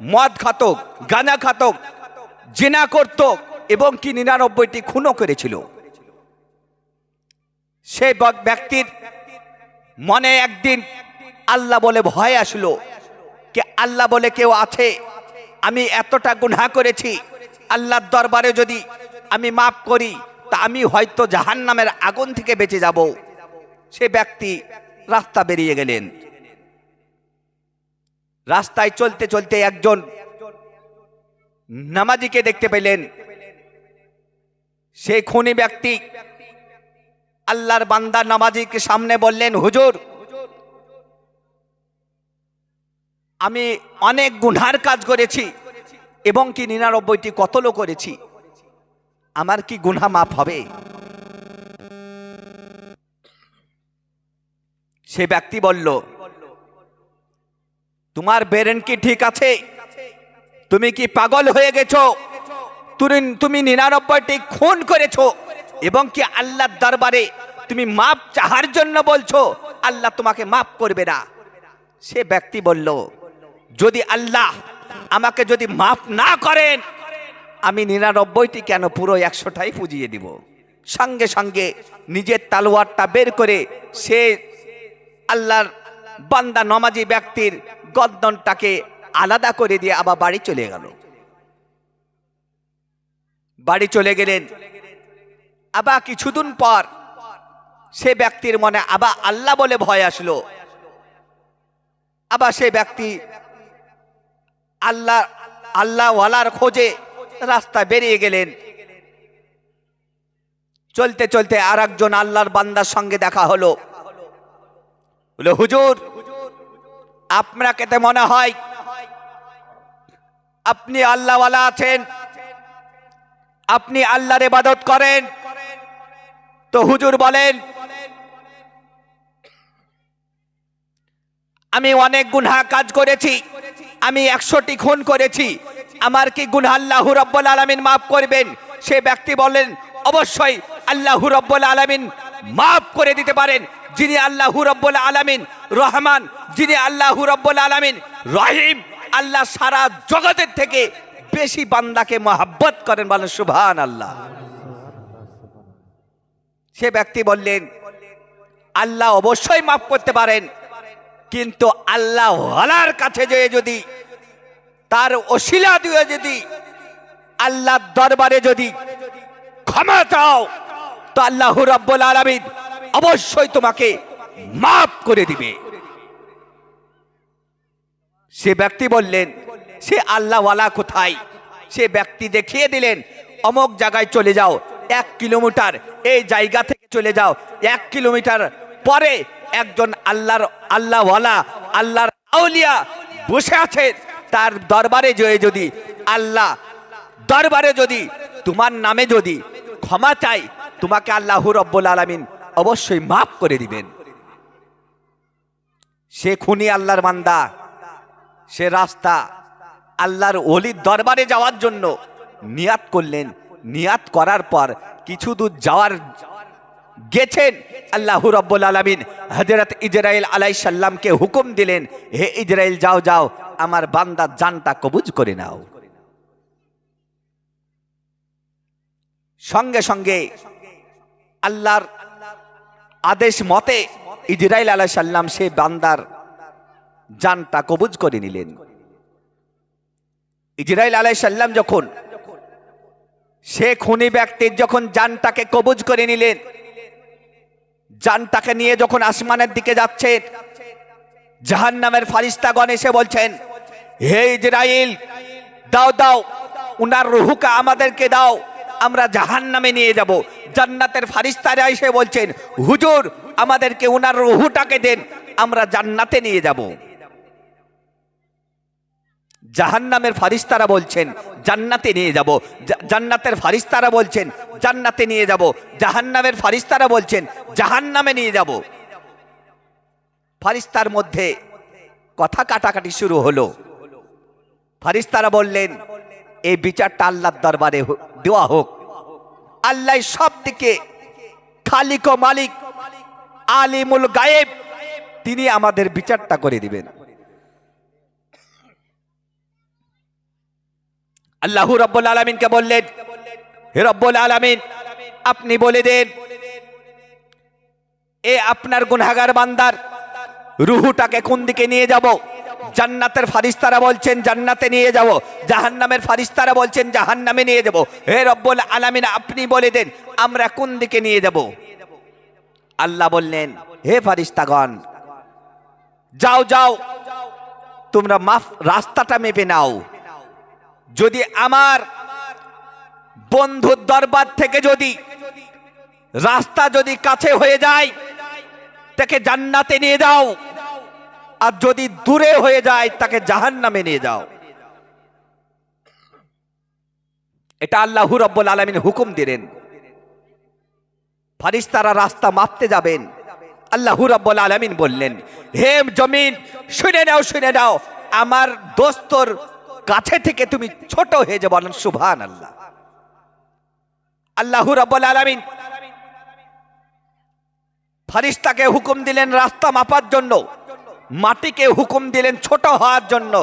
মদ খাতক, গাঁজা খাতক, জেনা করত এবং কি নিরানব্বইটি খুনও করেছিল। সে ব্যক্তির মনে একদিন আল্লাহ বলে ভয় আসলো কে আল্লাহ বলে কেউ আছে, আমি এতটা গুনাহ করেছি, আল্লাহর দরবারে যদি আমি মাফ করি, তা আমি হয়তো জাহান্নামের আগুন থেকে বেঁচে যাব। সে ব্যক্তি রাস্তা বেরিয়ে গেলেন। রাস্তায় চলতে চলতে একজন নামাজিকে দেখতে পেলেন। সেই খুনি ব্যক্তি আল্লাহর বান্দা নামাজিকে সামনে বললেন, হুজুর, আমি অনেক গুনহার কাজ করেছি এবং কি নিরানব্বইটি কতলও করেছি। আমার কি গুনহা মাফ হবে? সে ব্যক্তি বলল তোমার বেরেন কি ঠিক আছে? তুমি কি পাগল হয়ে গেছো? তুমি তুমি নিরানব্বইটি খুন করেছ এবং কি আল্লাহর দরবারে তুমি মাপ চাহার জন্য বলছো? আল্লাহ তোমাকে মাফ করবে না। সে ব্যক্তি বলল, যদি আল্লাহ আমাকে যদি মাফ না করেন, আমি নিরানব্বইটি কেন পুরো একশোটাই পুজিয়ে দিব? সঙ্গে সঙ্গে নিজের তালোয়ারটা বের করে সে আল্লাহর বান্দা নমাজি ব্যক্তির গদ্দনটাকে আলাদা করে দিয়ে আবার বাড়ি চলে গেল। বাড়ি চলে গেলেন। আবার কিছুদিন পর সে ব্যক্তির মনে আবার আল্লাহ বলে ভয় আসলো। আবার সে ব্যক্তি আল্লাহ আল্লাহ ওয়ালার খোঁজে রাস্তা বেরিয়ে গেলেন। চলতে চলতে আর একজন আল্লাহর বান্দার সঙ্গে দেখা হলো। বলে, হুজুর, আপনাকে তো মনে হয় আপনি আল্লাহওয়ালা আছেন, আপনি আল্লাহর ইবাদত করেন। তো হুজুর বলেন, আমি অনেক গুনহা কাজ করেছি, আমি একশোটি খুন করেছি, আমার কি গুনহা আল্লাহ রব্বুল আলমিন মাফ করবেন? সে ব্যক্তি বলেন, অবশ্যই আল্লাহ রব্বুল আলমিন মাফ করে দিতে পারেন যিনি আল্লাহ রব্বুল আলমিন, রহমান, যিনি আল্লাহ রব্বুল আলমিন, রহিম, আল্লাহ সারা জগতের থেকে বেশি বান্দাকে মহাব্বত করেন বলেন সুভান আল্লাহ সে ব্যক্তি বললেন, আল্লাহ অবশ্যই মাফ করতে পারেন, কিন্তু আল্লাহ ওয়ালার কাছে যেয়ে যদি, তার অশিলা দিয়ে যদি, আল্লাহর দরবারে যদি ক্ষমা চাও তো আল্লাহ রাব্বুল আলামিন অবশ্যই তোমাকে মাফ করে দিবে। সে ব্যক্তি বললেন, সে আল্লাহওয়ালা কোথায়? সে ব্যক্তি দেখিয়ে দিলেন, অমক জায়গায় চলে যাও, এক কিলোমিটার এই জায়গা থেকে চলে যাও, এক কিলোমিটার পরে একজন আল্লাহর, আল্লাহওয়ালা, আল্লাহর আউলিয়া বসে আছে তার দরবারে যেয়ে যদি আল্লাহ, দরবারে যদি তোমার নামে যদি ক্ষমা চাই তোমাকে আল্লাহ রব্বুল আলমিন অবশ্যই মাফ করে দিবেন। সে খুনি আল্লাহর মান্দা সে রাস্তা আল্লাহর অলির দরবারে যাওয়ার জন্য নিয়াত করলেন। নিয়াত করার পর কিছু দূর যাওয়ার গেছেন আল্লাহ রব্বুল আলমিন। হজরত ইজরায়েল আলাই সাল্লামকে হুকুম দিলেন, হে ইজরায়েল যাও যাও, আমার বান্দার জানটা কবুজ করে নাও। সঙ্গে সঙ্গে আল্লাহর আদেশ মতে ইজরাইল আলাহ সাল্লাম সে বান্দার জানটা কবুজ করে নিলেন। ইজরাইল আলাই সাল্লাম যখন সে খুনি ব্যক্তির যখন জানটাকে কবুজ করে নিলেন, জানটাকে নিয়ে যখন আসমানের দিকে যাচ্ছে জাহান নামের ফারিস্তাগণ এসে বলছেন, হে ইজরাইল, দাও দাও, উনার রুহুকা আমাদেরকে দাও। আমরা জাহান নামে নিয়ে যাব। জান্নাতের ফারিস্তারা এসে বলছেন, হুজুর, আমাদেরকে ওনার রুহুটাকে দেন, আমরা জান্নাতে নিয়ে যাব। জাহান্নামের ফারিস্তারা বলছেন, জান্নাতে নিয়ে যাব। জান্নাতের ফারিস্তারা বলছেন, জান্নাতে নিয়ে যাব। জাহান্নামের ফারিস্তারা বলছেন, জাহান্নামে নিয়ে যাব। ফারিস্তার মধ্যে কথা কাটাকাটি শুরু হলো। ফারিস্তারা বললেন এই বিচারটা আল্লাহর দরবারে দেওয়া হোক। আল্লাহ সব দিকে খালিক ও মালিক, আলিমুল গায়েব, তিনি আমাদের বিচারটা করে দিবেন। আল্লাহ রব্বুল আলমিনকে বললেন, হে রব্বুল আলমিন, আপনি বলে দেন, এ আপনার গুনাগার বান্দার রুহুটাকে কোন দিকে নিয়ে যাব? জান্নাতের ফারিস্তারা বলছেন, জান্নাতে নিয়ে যাব। জাহান্নামের ফারিস্তারা বলছেন, জাহান্নামে নিয়ে যাব। হে রব্বুল আলামিন, আপনি বলে দেন, আমরা কোন দিকে নিয়ে যাব? আল্লাহ বললেন, হে ফারিস্তাগণ, যাও যাও, তোমরা মাফ, রাস্তাটা মেপে নাও। যদি আমার বন্ধুর দরবার থেকে যদি রাস্তা যদি কাছে হয়ে যায়, তাকে জান্নাতে নিয়ে যাও। আর যদি দূরে হয়ে যায়, তাকে জাহান নামে নিয়ে যাও। এটা আল্লাহ রব্বুল আলমিন হুকুম দিলেন। ফারিস্তারা রাস্তা মাপতে যাবেন। আল্লাহ রব্বুল আলমিন বললেন, হে জমিন, শুনে নাও শুনে নাও, আমার দোস্তর কাছে থেকে তুমি ছোট হয়ে যে বলেন সুভান আল্লাহ আল্লাহ রব্বুল আলমিন ফারিস্তাকে হুকুম দিলেন রাস্তা মাপার জন্য। মাটিকে হুকুম দিলেন ছোট হওয়ার জন্য।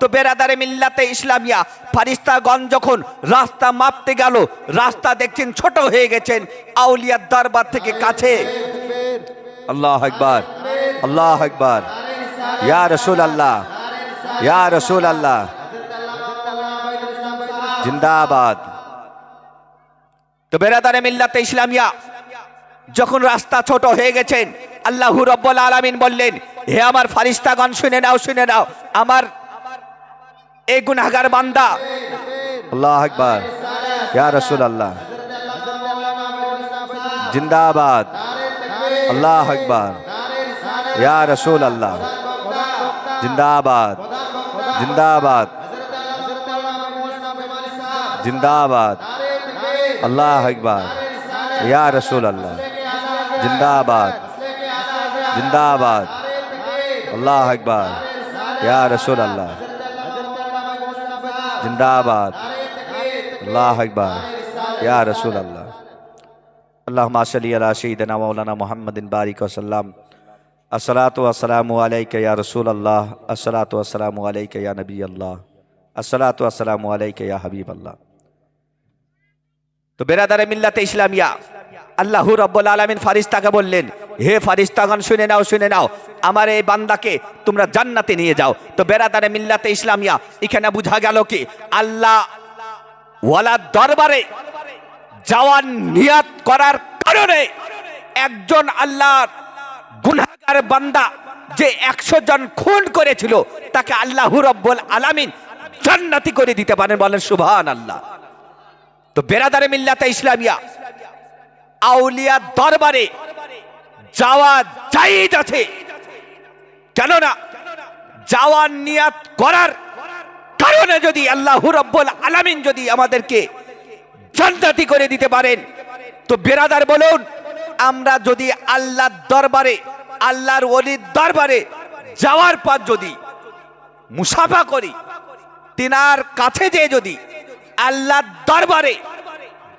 তো বেরাদারে মিল্লাতে ইসলামিয়া ফারিস্তাগণ যখন রাস্তা মাপতে গেল, রাস্তা দেখছেন ছোট হয়ে গেছেন, আউলিয়ার দরবার থেকে কাছে। আল্লাহ একবার আল্লাহ একবার ইয়া রসুল আল্লাহ ইয়া রসুল আল্লাহ জিন্দাবাদ। তো বেরাদারে মিল্লাতে ইসলামিয়া, যখন রাস্তা ছোট হয়ে গেছেন, আল্লাহ রব্বুল আলামিন বললেন হে আমার ফারিস্তাগণ, শুনে নাও শুনে নাও। আমার এই গুনাহগার বান্দা। আল্লাহ আকবার। ইয়া রাসূল আল্লাহ জিন্দাবাদ। আল্লাহ আকবার। ইয়া রাসূল আল্লাহ জিন্দাবাদ। জিন্দাবাদ। জিন্দাবাদ। আল্লাহ আকবার। ইয়া রাসূল আল্লাহ জিন্দাবাদ। জিন্দাবাদ। আল্লাহ আকবার ইয়া রসুল আল্লাহ জিন্দাবাদ আল্লাহ আকবার ইয়া রসুল আল্লাহ আল্লাহ মাসলি আলা সঈদনা মৌলানা মোহাম্মদিন বারিক ওসাল্লাম আসসালাতু আসসালামু আলাইকা ইয়া রসুল আল্লাহ আসসালাতু আসসালামু আলাইকা ইয়া নবী আল্লাহ আসসালাতু আসসালামু আলাইকা ইয়া হাবিব আল্লাহ তো বেরাদারে মিল্লাতে ইসলামিয়া আল্লাহ রব্বুল আলমিন ফারিস্তাকে বললেন, হে ফারিস্তাগণ শুনে নাও শুনে নাও। আমার এই বান্দাকে তোমরা জান্নাতে নিয়ে যাও। তো বেরাদারে মিল্লাতে ইসলামিয়া, এখানে বুঝা গেল কি, আল্লাহ ওয়ালার দরবারে যাওয়ার নিয়াত করার কারণে একজন আল্লাহর গুনাহগার বান্দা যে একশো জন খুন করেছিল, তাকে আল্লাহ রব্বুল আলামিন জান্নাতি করে দিতে পারেন বলেন সুবহান আল্লাহ তো বেরাদারে মিল্লাতে ইসলামিয়া আউলিয়া দরবারে যাওয়া জায়েজ আছে। কেননা যাওয়ার নিয়াত করার কারণে যদি আল্লাহ রব্বুল আলামিন যদি আমাদেরকে জান্নাতি করে দিতে পারেন, তো বেরাদার বলুন, আমরা যদি আল্লাহর দরবারে, আল্লাহর ওলির দরবারে যাওয়ার পর যদি মুসাফা করি, তিনার কাছে যে যদি আল্লাহর দরবারে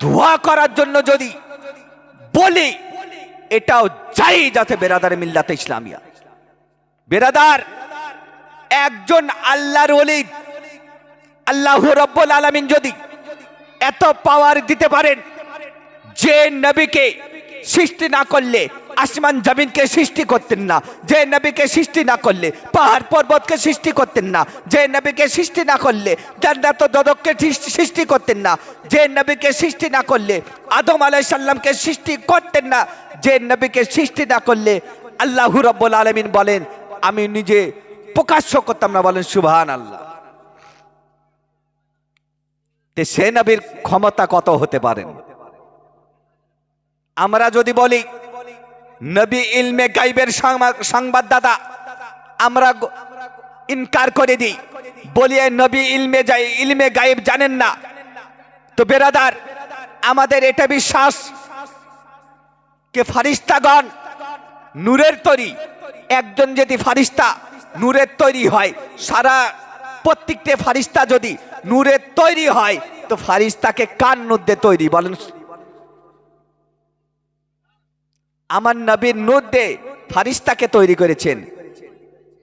দোয়া করার জন্য যদি বলি, এটাও যাই যাতে বেরাদার মিল্লাতে ইসলামিয়া। বেরাদার, একজন আল্লাহর ওলি, আল্লাহ রব্বুল আলামিন যদি এত পাওয়ার দিতে পারেন, যে নবীকে সৃষ্টি না করলে আসমান জমিনকে সৃষ্টি করতেন না। যে নবীকে সৃষ্টি না করলে, পাহাড় পর্বতকে সৃষ্টি করতেন না। যে নবীকে সৃষ্টি না করলে, জান্নাত দদককে সৃষ্টি করতেন না। যে নবীকে সৃষ্টি না করলে, আদম আলাই সাল্লামকে সৃষ্টি করতেন না। যে নবীকে সৃষ্টি না করলে, আল্লাহ রব্বুল আলমিন বলেন, আমি নিজে প্রকাশ্য করতাম না বলেন সুবহান আল্লাহ সে নবীর ক্ষমতা কত হতে পারেন? আমরা যদি বলি নবী ইলমে গাইবের সংবা- সংবাদদাতা, আমরা ইনকার করে দিই। বলিয়ে নবী ইলমে যাই, ইলমে গাইব জানেন না। তো বেরাদার, আমাদের এটা বিশ্বাস কে ফারিস্তাগণ নূরের তৈরি। একজন যদি ফারিস্তা নূরের তৈরি হয়, সারা প্রত্যেকটা ফারিস্তা যদি নূরের তৈরি হয়, তো ফারিস্তাকে কান নূর তৈরি বলেন? আমার নবীর নূর দে ফারিস্তাকে তৈরি করেছেন।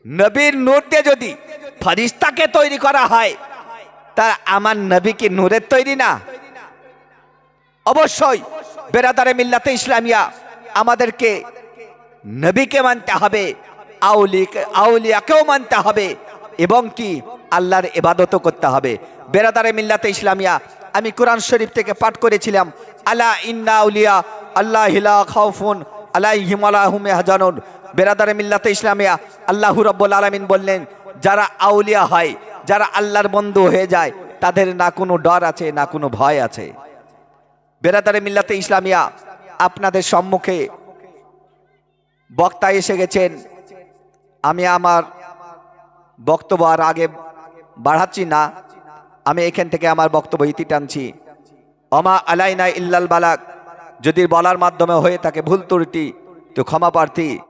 নবীর নূর দিয়ে যদি ফারিস্তাকে তৈরি করা হয় তা আমার নবী কি নূরের তৈরি না। অবশ্যই বেরাদারে মিল্লাতে ইসলামিয়া আমাদেরকে নবীকে মানতে হবে আউলিকে আউলিয়াকেও মানতে হবে এবং কি আল্লাহর ইবাদতও করতে হবে। বেরাদারে মিল্লাতে ইসলামিয়া, আমি কোরআন শরীফ থেকে পাঠ করেছিলাম, আলা ইন্না আউলিয়া, আল্লাহ হিলা খাউফুন আলাই হিমালাহুমে হাজানুন বেরাদারে মিল্লাতে ইসলামিয়া আল্লাহ রব্বুল আলমিন বললেন, যারা আউলিয়া হয়, যারা আল্লাহর বন্ধু হয়ে যায়, তাদের না কোনো ডর আছে, না কোনো ভয় আছে। বেরাদারে মিল্লাতে ইসলামিয়া আপনাদের সম্মুখে বক্তা এসে গেছেন। আমি আমার বক্তব্য আর আগে বাড়াচ্ছি না। আমি এখান থেকে আমার বক্তব্য ইতি টানছি। অমা আলাইনা ইল্লাল বালাক যদি বলার মাধ্যমে হয়ে থাকে ভুল ত্রুটি তো ক্ষমা প্রার্থী।